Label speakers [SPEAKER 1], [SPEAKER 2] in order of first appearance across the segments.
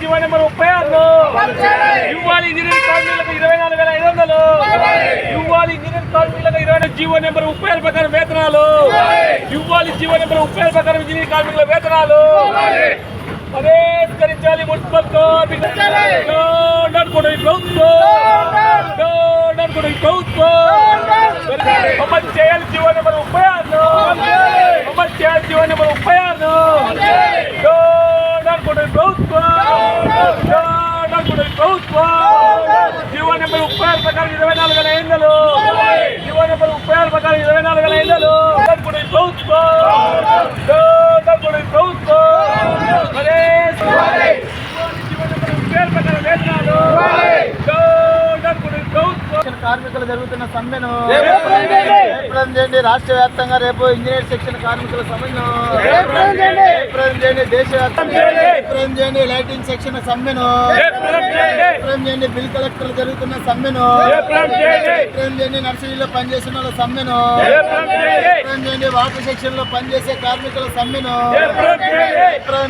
[SPEAKER 1] GO number ముప్పై ఆరులో ఇవ్వాలి ఇంజనీరింగ్ కార్మికులకు ఇరవై నాలుగు వేల ఐదు వందలు. ఇవ్వాలి ఇంజనీరింగ్ కార్మికులకు ఇరవై జీవో నెంబర్ ముప్పై ఆరు ప్రకారం వేతనాలు. ఇవ్వాలి జీవో నెంబర్ ముప్పై ఆరు ప్రకారం ఇంజనీరింగ్ కార్మికుల వేతనాలు. పరేష్కరించాలి మున్సిపల్ కార్మికులు. ప్రభుత్వం జీవో నెంబర్ ముప్పై ఆరు ప్రకారం ఇరవై నాలుగు వేల ఐదులు జీవో నెంబర్ ముప్పై ఆరు ప్రకారం ఇరవై నాలుగు వేల ఐదులు ప్రభుత్వం. అనుకోవడం ఈ ప్రభుత్వం మరే జీవో నెంబర్ ముప్పై ఆరు ప్రకారం వేతనాలు అనుకోవడం ఈ ప్రభుత్వం
[SPEAKER 2] కార్మికులు జరుగుతున్న సమ్మెను
[SPEAKER 1] చేయండి.
[SPEAKER 2] రాష్ట్ర వ్యాప్తంగా రేపు ఇంజనీర్ సెక్షన్ కార్మికుల సమ్మెను
[SPEAKER 1] చేయండి.
[SPEAKER 2] దేశవ్యాప్తంగా
[SPEAKER 1] చేయండి.
[SPEAKER 2] లైటింగ్ సెక్షన్ సమ్మెను
[SPEAKER 1] చేయండి.
[SPEAKER 2] బిల్ కలెక్టర్ జరుగుతున్న సమ్మెను
[SPEAKER 1] చేయండి.
[SPEAKER 2] నర్సరీలో పనిచేస్తున్న వాళ్ళ సమ్మెను
[SPEAKER 1] చేయండి.
[SPEAKER 2] వాటర్ సెక్షన్లో పనిచేసే కార్మికుల సమ్మెను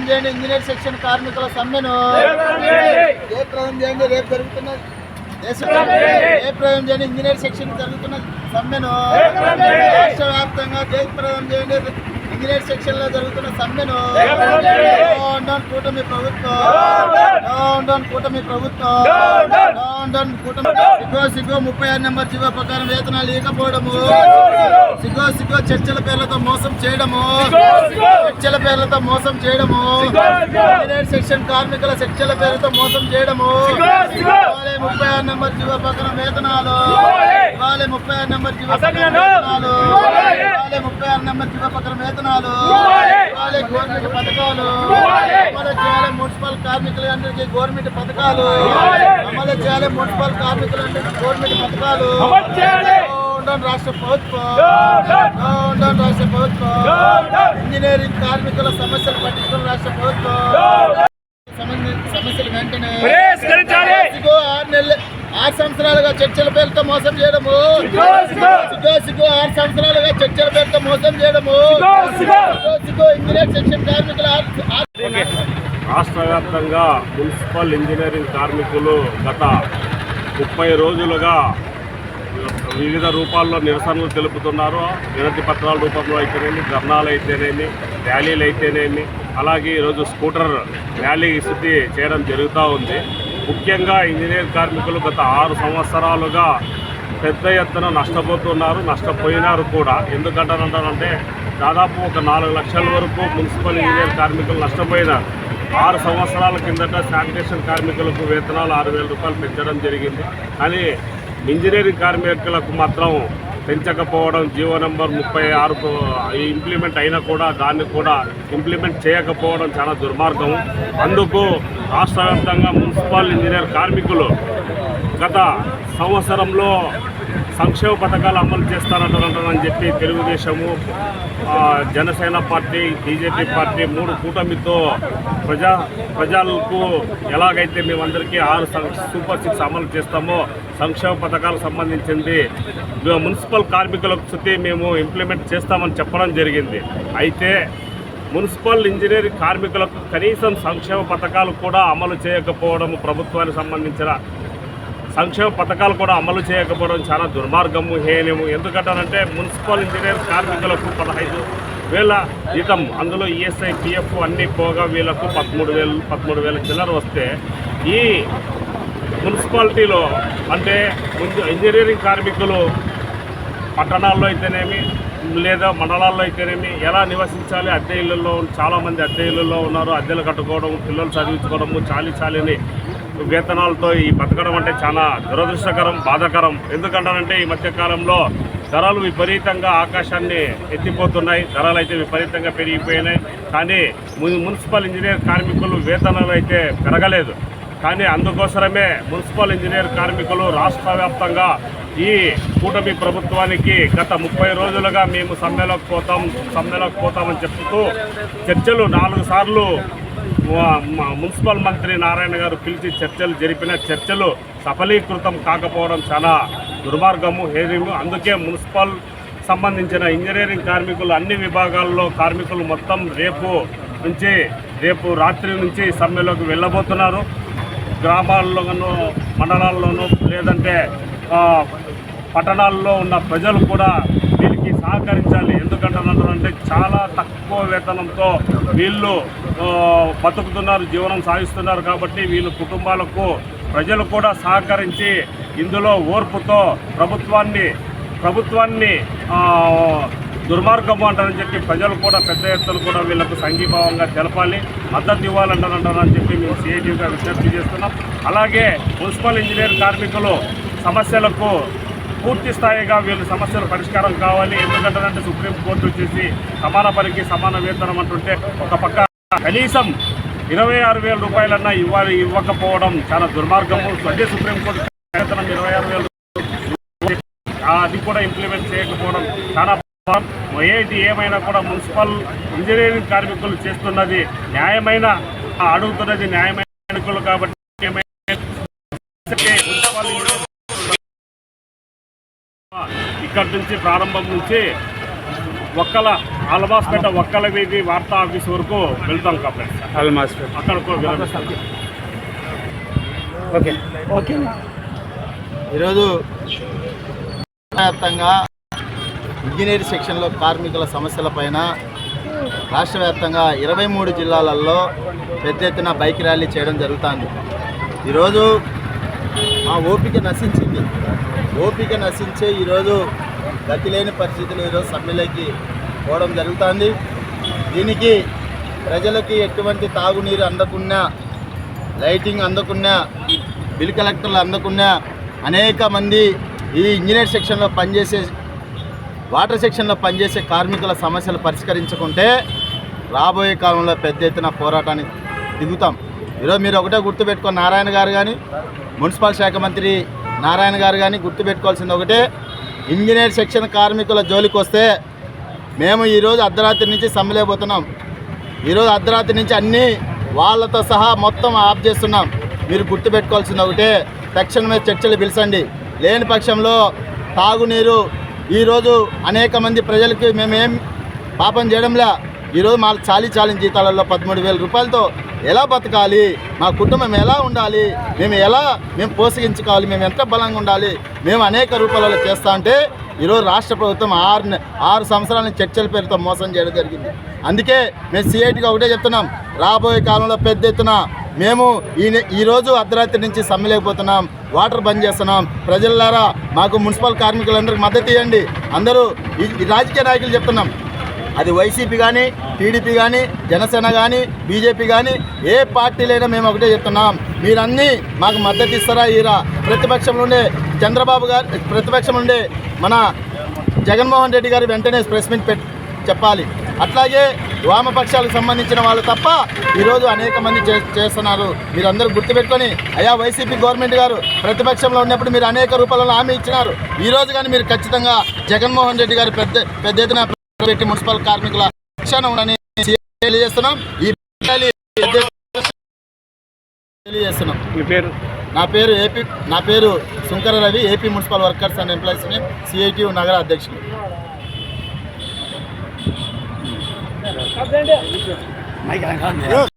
[SPEAKER 1] చేయండి.
[SPEAKER 2] ఇంజనీర్ సెక్షన్ కార్మికుల సమ్మెను.
[SPEAKER 1] జయప్రదం చేయండి
[SPEAKER 2] రేపు జరుగుతున్న దేశ
[SPEAKER 1] జయప్రదం చేయండి.
[SPEAKER 2] ఇంజనీర్ సెక్షన్ జరుగుతున్న సమ్మెను. రాష్ట్ర వ్యాప్తంగా జయప్రదం చేయండి ఇంజనీర్ సెక్షన్లో జరుగుతున్న సమ్మెను కూటమి ప్రభుత్వం కూటమి ప్రభుత్వం
[SPEAKER 1] డౌన్ డౌన్.
[SPEAKER 2] డౌన్ డౌన్ కూటమి సిగో సిగో ముప్పై ఆరు నెంబర్ జీవో ప్రకారం వేతనాలు ఇవ్వకపోవడము. సిగో సిగో చర్చల పేర్లతో మోసం చేయడము. చర్చల పేర్లతో మోసం చేయడము. సెక్షన్ కార్మికుల చర్చల పేరుతో మోసం చేయడము. ఇవాళ ముప్పై ఆరు నెంబర్ జీవో ప్రకారం వేతనాలు. ఇవాళ! ముప్పై ఆరు నెంబర్ జీవో ప్రకారం. వేతనాలు. ఇవాళ! ముప్పై ఆరు నెంబర్ జీవో ప్రకారం వేతనాలు. ఇవాళ గవర్నమెంట్ పథకాలు
[SPEAKER 1] ఇవ్వాలి.
[SPEAKER 2] అమలు చేయాలి మున్సిపల్ కార్మికులందరికీ గవర్నమెంట్ పథకాలు. అమలు చేయాలి. మున్సిపల్ కార్మికులందరికీ గవర్నమెంట్ పథకాలు. రాష్ట్ర ప్రభుత్వం. రాష్ట్ర ప్రభుత్వం. ఇంజనీరింగ్ కార్మికుల సమస్యలు పట్టించుకున్న రాష్ట్ర ప్రభుత్వం. సమస్యలు వెంటనే ఆరు నెలలు ఆరు సంవత్సరాలుగా చర్చల పేరుతో మోసం చేయడము.
[SPEAKER 1] సిగో, సిగో.
[SPEAKER 2] సిగో సిగో ఆరు సంవత్సరాలుగా చర్చల పేరుతో మోసం చేయడము. ఇంజనీర్ సెక్షన్ కార్మికుల
[SPEAKER 3] రాష్ట్ర వ్యాప్తంగా మున్సిపల్ ఇంజనీరింగ్ కార్మికులు గత ముప్పై రోజులుగా వివిధ రూపాల్లో నిరసనలు తెలుపుతున్నారు. వినతి పత్రాల రూపంలో అయితేనేమి ధర్నాలు అయితేనేమి ర్యాలీలు అయితేనేమి అలాగే ఈరోజు స్కూటర్ ర్యాలీ స్థితి చేయడం జరుగుతూ ఉంది. ముఖ్యంగా ఇంజనీర్ కార్మికులు గత ఆరు సంవత్సరాలుగా పెద్ద ఎత్తున నష్టపోతున్నారు నష్టపోయినారు కూడా. ఎందుకంటారంటారంటే దాదాపు ఒక నాలుగు లక్షల వరకు మున్సిపల్ ఇంజనీర్ కార్మికులు నష్టపోయినారు. ఆరు సంవత్సరాల కిందట శానిటేషన్ కార్మికులకు వేతనాలు ఆరు వేల రూపాయలు పెంచడం జరిగింది. కానీ ఇంజనీరింగ్ కార్మికులకు మాత్రం పెంచకపోవడం జీవో నెంబర్ ముప్పై ఆరు ఇంప్లిమెంట్ అయినా కూడా దాన్ని కూడా ఇంప్లిమెంట్ చేయకపోవడం చాలా దుర్మార్గం. అందుకు రాష్ట్ర వ్యాప్తంగా మున్సిపల్ ఇంజనీర్ కార్మికులు గత సంవత్సరంలో సంక్షేమ పథకాలు అమలు చేస్తారంటారని చెప్పి Telugudesam Janasena party BJP party మూడు కూటమితో ప్రజా ప్రజలకు ఎలాగైతే మేమందరికీ ఆరు సూపర్ సిక్స్ అమలు చేస్తామో సంక్షేమ పథకాలకు సంబంధించింది మున్సిపల్ కార్మికులకు చుట్టి మేము ఇంప్లిమెంట్ చేస్తామని చెప్పడం జరిగింది. అయితే మున్సిపల్ ఇంజనీరింగ్ కార్మికులకు కనీసం సంక్షేమ పథకాలు కూడా అమలు చేయకపోవడం ప్రభుత్వానికి సంబంధించిన సంక్షేమ పథకాలు కూడా అమలు చేయకపోవడం చాలా దుర్మార్గము హేయము ఎందుకంటారంటే మున్సిపల్ ఇంజనీర్ కార్మికులకు పదహైదు వేల జీతం. అందులో ఈఎస్ఐ పిఎఫ్ అన్నీ పోగా వీళ్ళకు పదమూడు వేలు పదమూడు వేల చిల్లర వస్తే ఈ మున్సిపాలిటీలో అంటే ముందు ఇంజనీరింగ్ కార్మికులు పట్టణాల్లో అయితేనేమి లేదా మండలాల్లో అయితేనేమి ఎలా నివసించాలి? అద్దె ఇళ్ళల్లో చాలామంది అద్దె ఇళ్ళల్లో ఉన్నారు. అద్దెలు కట్టుకోవడం పిల్లలు చదివించుకోవడము చాలి చాలీని వేతనాలతో ఈ బతకడం అంటే చాలా దురదృష్టకరం బాధాకరం. ఎందుకంటారంటే ఈ మధ్యకాలంలో ధరలు విపరీతంగా ఆకాశాన్ని ఎత్తిపోతున్నాయి. ధరలు అయితే విపరీతంగా పెరిగిపోయినాయి. కానీ మున్సిపల్ ఇంజనీర్ కార్మికులు వేతనాలు అయితే పెరగలేదు. కానీ అందుకోసమే మున్సిపల్ ఇంజనీర్ కార్మికులు రాష్ట్ర వ్యాప్తంగా ఈ కూటమి ప్రభుత్వానికి గత ముప్పై రోజులుగా మేము సమ్మెలకు పోతాం సమ్మెలకు పోతామని చెప్తూ చర్చలు నాలుగు సార్లు మున్సిపల్ మంత్రి నారాయణ గారు పిలిచి చర్చలు జరిపిన చర్చలు సఫలీకృతం కాకపోవడం చాలా దుర్మార్గము హేరియము అందుకే మున్సిపల్ సంబంధించిన ఇంజనీరింగ్ కార్మికులు అన్ని విభాగాల్లో కార్మికులు మొత్తం రేపు నుంచి రేపు రాత్రి నుంచి సమ్మెలోకి వెళ్ళబోతున్నారు. గ్రామాల్లోనూ మండలాల్లోనూ లేదంటే పట్టణాల్లో ఉన్న ప్రజలు కూడా సహకరించాలి. ఎందుకంటే చాలా తక్కువ వేతనంతో వీళ్ళు బతుకుతున్నారు జీవనం సాగిస్తున్నారు కాబట్టి వీళ్ళు కుటుంబాలకు ప్రజలు కూడా సహకరించి ఇందులో ఓర్పుతో ప్రభుత్వాన్ని ప్రభుత్వాన్ని దుర్మార్గము అంటారని చెప్పి ప్రజలు కూడా పెద్ద ఎత్తున కూడా వీళ్ళకు సంఘీభావంగా తెలపాలి. మద్దతు ఇవ్వాలంటారంటారని చెప్పి మేము సిఐటీగా విజ్ఞప్తి చేస్తున్నాం. అలాగే మున్సిపల్ ఇంజనీర్ కార్మికులు సమస్యలకు పూర్తి స్థాయిగా వీళ్ళ సమస్యల పరిష్కారం కావాలి. ఎందుకంటే సుప్రీంకోర్టు వచ్చేసి సమాన పనికి సమాన వేతనం అంటుంటే ఒక పక్క కనీసం ఇరవై ఆరు వేల రూపాయలన్నా ఇవ్వాలి ఇవ్వకపోవడం చాలా దుర్మార్గము. అదే సుప్రీంకోర్టు వేతనం ఇరవై ఆరు వేల అది కూడా ఇంప్లిమెంట్ చేయకపోవడం చాలా ఏది ఏమైనా కూడా మున్సిపల్ ఇంజనీరింగ్ కార్మికులు చేస్తున్నది న్యాయమైన అడుగుతున్నది న్యాయమైన కాబట్టి మున్సిపల్ ఇక్కడి నుంచి ప్రారంభం నుంచి ఒక్కల ఆలమాస్పేట ఒక్కల వీధి వార్తా ఆఫీస్ వరకు వెళ్తాం కాబట్టి. విరమిస్తాం
[SPEAKER 4] ఓకే. ఓకే.
[SPEAKER 2] ఈరోజు వ్యాప్తంగా ఇంజనీర్ సెక్షన్లో కార్మికుల సమస్యలపైన రాష్ట్ర వ్యాప్తంగా ఇరవై మూడు జిల్లాలలో పెద్ద ఎత్తున బైక్ ర్యాలీ చేయడం జరుగుతుంది. ఈరోజు మా ఓపిక నశించింది. ఓపిక నశించే ఈరోజు గతి లేని పరిస్థితులు ఈరోజు సమ్మెలోకి పోవడం జరుగుతుంది. దీనికి ప్రజలకి ఎటువంటి తాగునీరు అందకున్నా లైటింగ్ అందకున్నా బిల్ కలెక్టర్లు అందకున్నా అనేక మంది ఈ ఇంజనీర్ సెక్షన్లో పనిచేసే వాటర్ సెక్షన్లో పనిచేసే కార్మికుల సమస్యలు పరిష్కరించుకుంటే రాబోయే కాలంలో పెద్ద ఎత్తున పోరాటానికి దిగుతాం. ఈరోజు మీరు ఒకటే గుర్తుపెట్టుకో నారాయణ గారు కానీ మున్సిపల్ శాఖ మంత్రి నారాయణ గారు కానీ గుర్తుపెట్టుకోవాల్సింది ఒకటే. ఇంజనీర్ సెక్షన్ కార్మికుల జోలికి వస్తే మేము ఈరోజు అర్ధరాత్రి నుంచి సమ్మెలేకపోతున్నాం. ఈరోజు అర్ధరాత్రి నుంచి అన్నీ వాళ్ళతో సహా మొత్తం ఆఫ్ చేస్తున్నాం. మీరు గుర్తుపెట్టుకోవాల్సింది ఒకటే. తక్షణమే చర్చలు పిలిచండి. లేని పక్షంలో తాగునీరు. ఈరోజు అనేక మంది ప్రజలకి మేమేం పాపం చేయడంలా ఈరోజు మా చాలీ చాలిన జీతాలలో పదమూడు వేల రూపాయలతో ఎలా బతకాలి? మా కుటుంబం ఎలా ఉండాలి? మేము ఎలా మేము పోషించుకోవాలి? మేము ఎంత బలంగా ఉండాలి? మేము అనేక రూపాయలలో చేస్తా అంటే ఈరోజు రాష్ట్ర ప్రభుత్వం ఆరు ఆరు సంవత్సరాల చర్చల పేరుతో మోసం చేయడం జరిగింది. అందుకే మేము సిఐటిగా ఒకటే చెప్తున్నాం. రాబోయే కాలంలో పెద్ద ఎత్తున మేము ఈ ఈరోజు అర్ధరాత్రి నుంచి సమ్మెలేకపోతున్నాం. వాటర్ బంద్ చేస్తున్నాం. ప్రజలారా మాకు మున్సిపల్ కార్మికులందరికీ మద్దతు ఇవ్వండి. అందరూ ఈ ఈ రాజకీయ నాయకులు చెప్తున్నాం. అది వైసీపీ కానీ టీడీపీ కానీ జనసేన కానీ బీజేపీ కానీ ఏ పార్టీలైనా మేము ఒకటే చెప్తున్నాం. మీరన్నీ మాకు మద్దతు ఇస్తారా ఈరా? ప్రతిపక్షంలో ఉండే చంద్రబాబు గారు ప్రతిపక్షంలో ఉండే మన జగన్మోహన్ రెడ్డి గారు వెంటనే ప్రెస్ మీట్ పెట్ చెప్పాలి. అట్లాగే వామపక్షాలకు సంబంధించిన వాళ్ళు తప్ప ఈరోజు అనేక మంది చే చేస్తున్నారు. మీరందరూ గుర్తుపెట్టుకొని అయ్యా వైసీపీ గవర్నమెంట్ గారు ప్రతిపక్షంలో ఉన్నప్పుడు మీరు అనేక రూపాయలలో హామీ ఇచ్చినారు. ఈరోజు కానీ మీరు ఖచ్చితంగా జగన్మోహన్ రెడ్డి గారు పెద్ద పెద్ద ఎత్తున పెట్టి మున్సిపల్ కార్మికుల రక్షణ ఉండని తెలియజేస్తున్నాం. ఈ తెలియజేస్తున్నాం.
[SPEAKER 4] మీ పేరు?
[SPEAKER 2] నా పేరు ఏపీ నా పేరు Shankara Ravi AP municipal workers and employees CIT నగర అధ్యక్షుడు